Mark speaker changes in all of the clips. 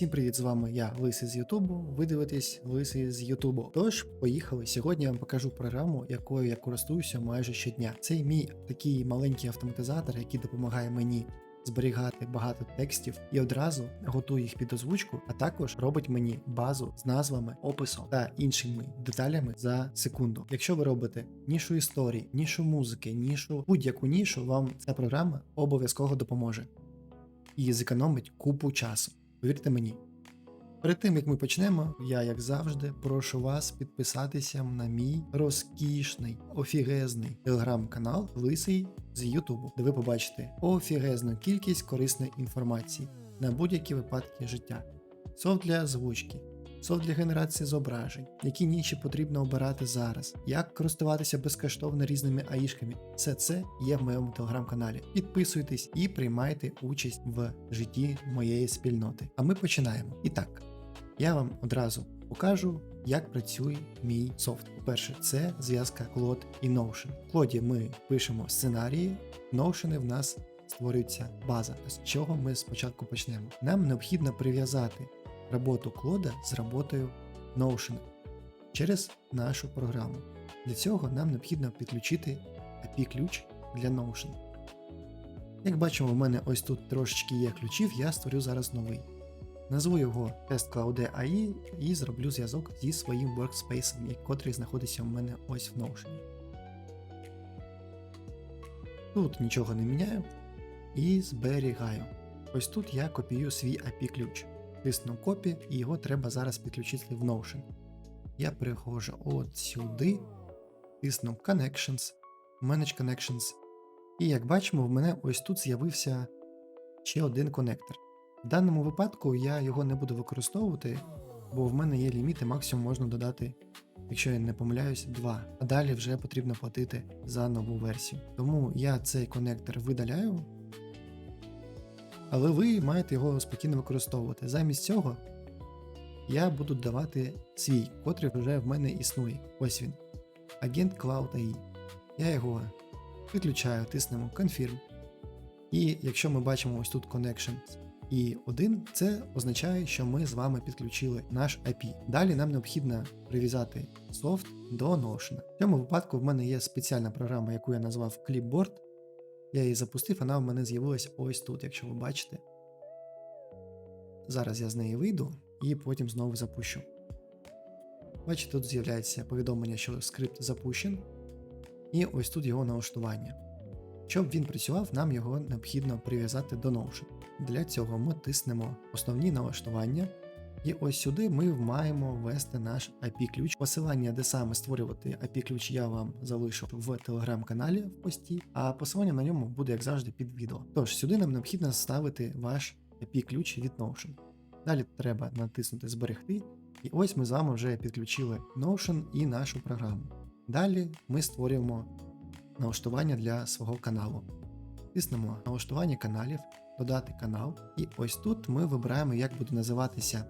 Speaker 1: Всім привіт, з вами я, Лисий з Ютубу. Ви дивитесь Лисий з Ютубу. Тож, поїхали. Сьогодні я вам покажу програму, якою я користуюся майже щодня. Це мій такий маленький автоматизатор, який допомагає мені зберігати багато текстів і одразу готує їх під озвучку, а також робить мені базу з назвами, описом та іншими деталями за секунду. Якщо ви робите нішу історії, нішу музики, нішу будь-яку нішу, вам ця програма обов'язково допоможе і зекономить купу часу. Повірте мені. Перед тим як ми почнемо, я, як завжди, прошу вас підписатися на мій розкішний, офігезний телеграм-канал Лисий з Ютубу, де ви побачите офігезну кількість корисної інформації на будь-які випадки життя. Софт для озвучки, софт для генерації зображень, які ніші потрібно обирати зараз, як користуватися безкоштовно різними аїшками. Все це є в моєму телеграм-каналі. Підписуйтесь і приймайте участь в житті моєї спільноти. А ми починаємо. І так, я вам одразу покажу, як працює мій софт. По-перше, це зв'язка Claude і Notion. В Claude ми пишемо сценарії, в Notion в нас створюється база. З чого ми спочатку почнемо? Нам необхідно прив'язати роботу Claude з роботою Notion через нашу програму. Для цього нам необхідно підключити API-ключ для Notion. Як бачимо, в мене ось тут трошечки є ключів, я створю зараз новий. Назву його Test Cloud AI і зроблю зв'язок зі своїм workspace, котрий знаходиться у мене ось в Notion. Тут нічого не міняю і зберігаю. Ось тут я копію свій API-ключ. Тисну копі і його треба зараз підключити в Notion. Я переходжу от сюди, тисну Connections, Manage Connections. І як бачимо, в мене ось тут з'явився ще один конектор. В даному випадку я його не буду використовувати, бо в мене є ліміти, максимум можна додати, якщо я не помиляюсь, 2. А далі вже потрібно платити за нову версію. Тому я цей конектор видаляю. Але ви маєте його спокійно використовувати. Замість цього я буду давати свій, котрий вже в мене існує. Ось він. Агент Cloud AI. Я його підключаю, тиснемо Confirm. І якщо ми бачимо ось тут Connections і 1, це означає, що ми з вами підключили наш API. Далі нам необхідно прив'язати софт до Notion. В цьому випадку в мене є спеціальна програма, яку я назвав Clipboard. Я її запустив, вона в мене з'явилась ось тут, якщо ви бачите. Зараз я з неї вийду і потім знову запущу. Бачите, тут з'являється повідомлення, що скрипт запущен, і ось тут його налаштування. Щоб він працював, нам його необхідно прив'язати до Notion. Для цього ми тиснемо основні налаштування, і ось сюди ми маємо ввести наш IP-ключ. Посилання, де саме створювати IP-ключ, я вам залишу в телеграм-каналі в пості, а посилання на ньому буде, як завжди, під відео. Тож, сюди нам необхідно ставити ваш IP-ключ від Notion. Далі треба натиснути Зберегти, і ось ми з вами вже підключили Notion і нашу програму. Далі ми створюємо налаштування для свого каналу. Тиснемо налаштування каналів, додати канал, і ось тут ми вибираємо, як буде називатися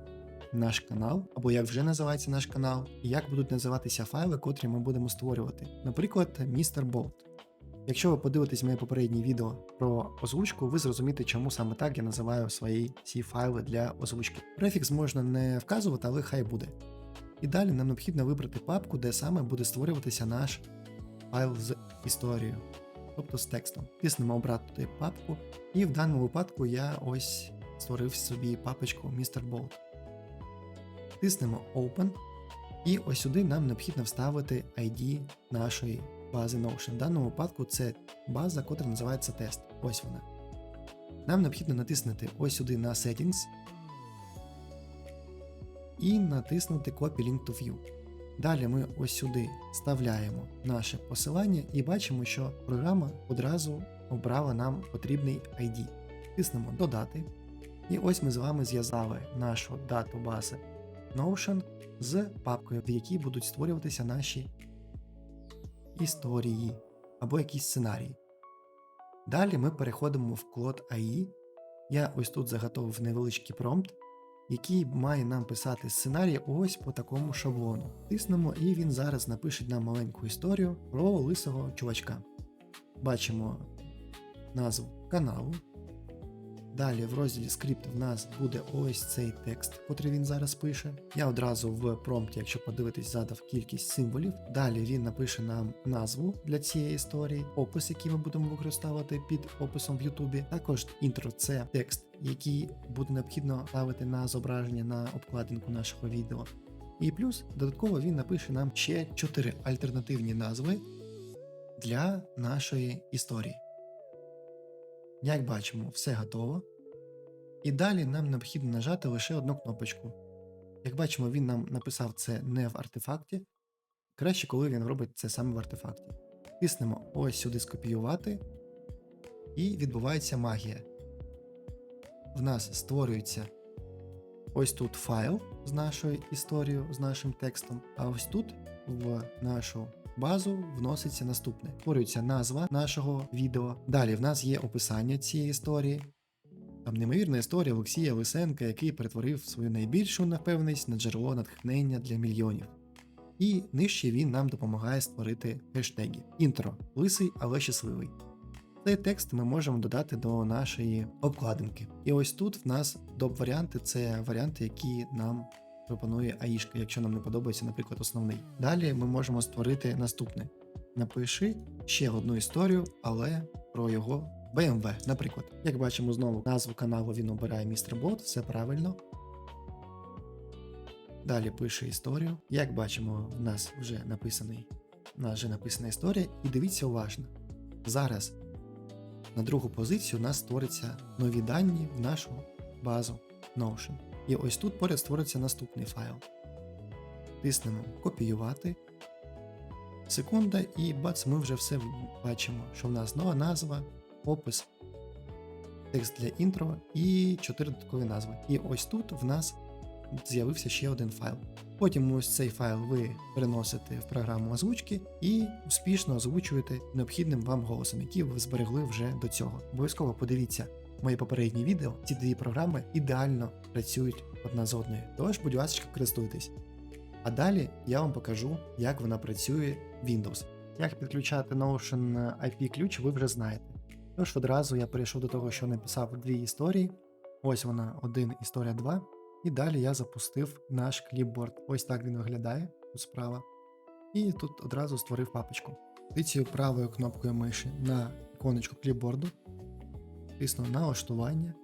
Speaker 1: наш канал, або як вже називається наш канал, і як будуть називатися файли, котрі ми будемо створювати. Наприклад, Mr. Bolt. Якщо ви подивитесь моє попереднє відео про озвучку, ви зрозумієте, чому саме так я називаю свої ці файли для озвучки. Префікс можна не вказувати, але хай буде. І далі нам необхідно вибрати папку, де саме буде створюватися наш файл з історією, тобто з текстом. Тиснемо обрати папку, і в даному випадку я ось створив собі папочку Mr. Bolt. Тиснемо Open, і ось сюди нам необхідно вставити ID нашої бази Notion. В даному випадку це база, котра називається тест. Ось вона. Нам необхідно натиснути ось сюди на Settings і натиснути Copy Link to View. Далі ми ось сюди вставляємо наше посилання і бачимо, що програма одразу обрала нам потрібний ID. Тиснемо Додати. І ось ми з вами зв'язали нашу дату бази Notion з папкою, в якій будуть створюватися наші історії або якісь сценарії. Далі ми переходимо в Claude AI. Я ось тут заготовив невеличкий промпт, який має нам писати сценарій ось по такому шаблону. Тиснемо, і він зараз напише нам маленьку історію про лисого чувачка. Бачимо назву каналу. Далі в розділі скрипт в нас буде ось цей текст, котрий він зараз пише. Я одразу в промпті, якщо подивитись, задав кількість символів. Далі він напише нам назву для цієї історії, опис, який ми будемо використовувати під описом в Ютубі. Також інтро це текст, який буде необхідно ставити на зображення на обкладинку нашого відео. І плюс додатково він напише нам ще чотири альтернативні назви для нашої історії. Як бачимо, все готово. І далі нам необхідно нажати лише одну кнопочку. Як бачимо, він нам написав це не в артефакті. Краще, коли він робить це саме в артефакті. Тиснемо ось сюди скопіювати, і відбувається магія. В нас створюється ось тут файл з нашою історією, з нашим текстом, а ось тут в нашу базу вноситься наступне. Створюється назва нашого відео. Далі в нас є описання цієї історії. Там неймовірна історія Олексія Лисенка, який перетворив свою найбільшу напевність на джерело натхнення для мільйонів. І нижче він нам допомагає створити хештеги. Інтро лисий, але щасливий. Цей текст ми можемо додати до нашої обкладинки. І ось тут в нас доп-варіанти це варіанти, які нам пропонує Аїшка, якщо нам не подобається, наприклад, основний. Далі ми можемо створити наступне: напиши ще одну історію, але про його BMW, наприклад. Як бачимо, знову назву каналу він обирає містер Бот, все правильно. Далі пише історію. Як бачимо, в нас вже написаний, в нас вже написана історія, і дивіться уважно. Зараз на другу позицію у нас створиться нові дані в нашу базу Notion. І ось тут поряд створиться наступний файл. Тиснемо копіювати. Секунда, і бац, ми вже все бачимо, що в нас нова назва, опис, текст для інтро і 4 додаткові назви. І ось тут в нас з'явився ще один файл. Потім ось цей файл ви переносите в програму озвучки і успішно озвучуєте необхідним вам голосом, який ви зберегли вже до цього. Обов'язково подивіться моє попереднє відео. Ці дві програми ідеально працюють одна з одною. Тож, будь ласка, користуйтесь. А далі я вам покажу, як вона працює в Windows. Як підключати Notion IP-ключ, ви вже знаєте. Тож одразу я перейшов до того, що написав дві історії. Ось вона, один історія 2. І далі я запустив наш кліпборд. Ось так він виглядає тут справа. І тут одразу створив папочку. Тицію правою кнопкою миші на іконочку кліпборду, тисну налаштування.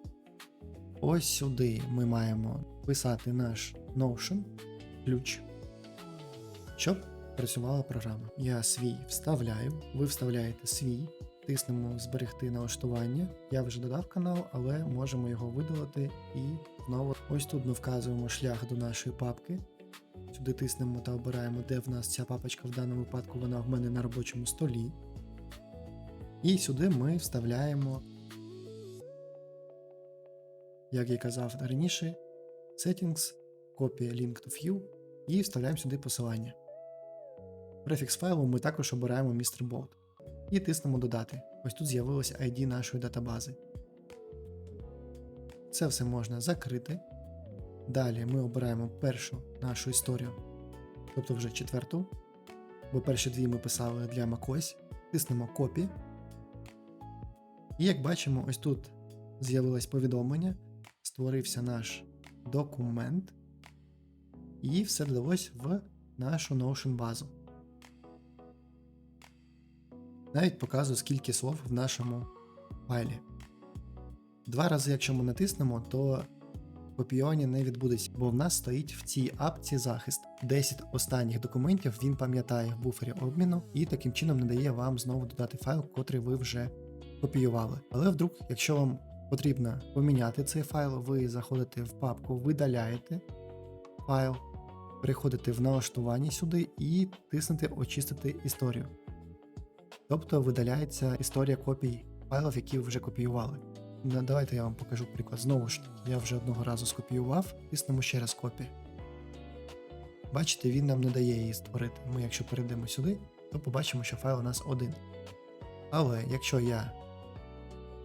Speaker 1: Ось сюди ми маємо писати наш Notion ключ, щоб працювала програма. Я свій вставляю, ви вставляєте свій, тиснемо зберегти налаштування. Я вже додав канал, але можемо його видалити і знову. Ось тут ми вказуємо шлях до нашої папки. Сюди тиснемо та обираємо, де в нас ця папочка в даному випадку вона в мене на робочому столі. І сюди ми вставляємо, як я казав раніше, Settings, копія Link to View і вставляємо сюди посилання. Префікс файлу ми також обираємо MrBot і тиснемо Додати. Ось тут з'явилось ID нашої датабази. Це все можна закрити. Далі ми обираємо першу нашу історію, тобто вже четверту, бо перші дві ми писали для macOS. Тиснемо Copy. І як бачимо, ось тут з'явилось повідомлення, створився наш документ, і все додалось в нашу Notion базу. Навіть показую, скільки слов в нашому файлі. Два рази, якщо ми натиснемо, то копіювання не відбудеться, бо в нас стоїть в цій апці захист. 10 останніх документів він пам'ятає в буфері обміну і таким чином не дає вам знову додати файл, котрий ви вже копіювали. Але вдруг, якщо вам потрібно поміняти цей файл, ви заходите в папку, видаляєте файл, переходите в налаштування сюди і тиснете Очистити історію. Тобто видаляється історія копій файлів, які ви вже копіювали. Давайте я вам покажу приклад. Знову ж таки, я вже одного разу скопіював, тиснемо ще раз копію. Бачите, він нам не дає її створити. Ми, якщо перейдемо сюди, то побачимо, що файл у нас один. Але якщо я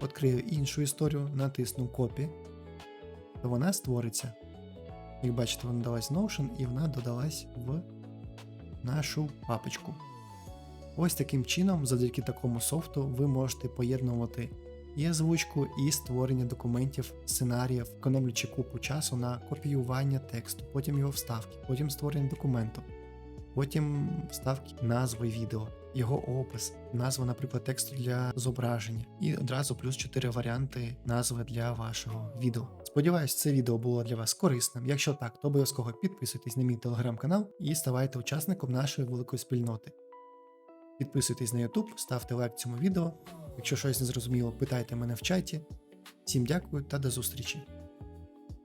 Speaker 1: відкрию іншу історію, натисну копі, то вона створиться. Як бачите, вона додалась Notion і вона додалась в нашу папочку. Ось таким чином, завдяки такому софту, ви можете поєднувати і озвучку, і створення документів, сценаріїв, економлячи купу часу на копіювання тексту, потім його вставки, потім створення документу, потім вставки назви відео, його опис, назва, наприклад, тексту для зображення, і одразу плюс 4 варіанти назви для вашого відео. Сподіваюсь, це відео було для вас корисним. Якщо так, то обов'язково підписуйтесь на мій телеграм-канал і ставайте учасником нашої великої спільноти. Підписуйтесь на YouTube, ставте лайк цьому відео. Якщо щось не зрозуміло, питайте мене в чаті. Всім дякую та до зустрічі!